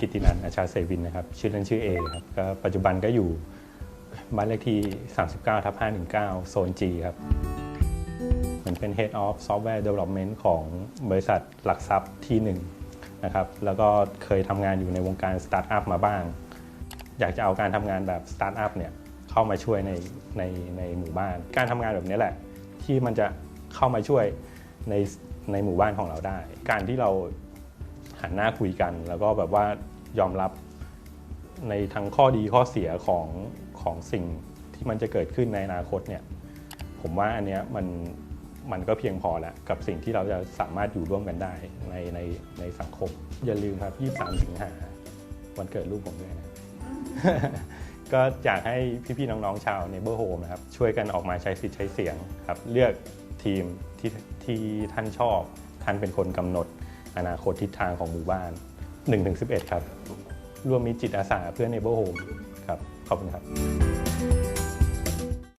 กิตินันท์อาชาเซวินนะครับ ชื่อเล่นชื่อเอครับก็ปัจจุบันก็อยู่บ้านเลขที่ 39ทับ519 โซน G ครับเหมือนเป็น Head of Software Development ของบริษัทหลักทรัพย์ที่หนึ่งนะครับ แล้วก็เคยทำงานอยู่ในวงการสตาร์ทอัพมาบ้าง อยากจะเอาการทำงานแบบสตาร์ทอัพเนี่ยเข้ามาช่วยในในในหมู่บ้าน การทำงานแบบนี้แหละ ที่มันจะเข้ามาช่วยในในหมู่บ้านของเราได้ การที่เรา หันหน้าคุยกัน แล้วก็แบบว่ายอมรับในทั้งข้อดีข้อเสียของของสิ่งที่มันจะเกิดขึ้นในอนาคตเนี่ยผมว่าอันเนี้ยมันมันก็เพียงพอแล้วกับสิ่งที่เราจะสามารถอยู่ร่วมกันได้ในในในสังคม อย่าลืมครับ 23 สิงหาวันเกิดลูกผมด้วยนะ ก็อยากให้พี่ๆน้องๆชาว Neighbor Home นะครับ ช่วยกันออกมาใช้สิทธิ์ใช้เสียงครับ เลือกทีมที่ที่ท่านชอบ ท่านเป็นคนกำหนด อนาคตทิศทางของหมู่บ้าน 1-11 ครับร่วมมีจิตอาสาเพื่อ Neighbor Home ครับ ขอบคุณครับ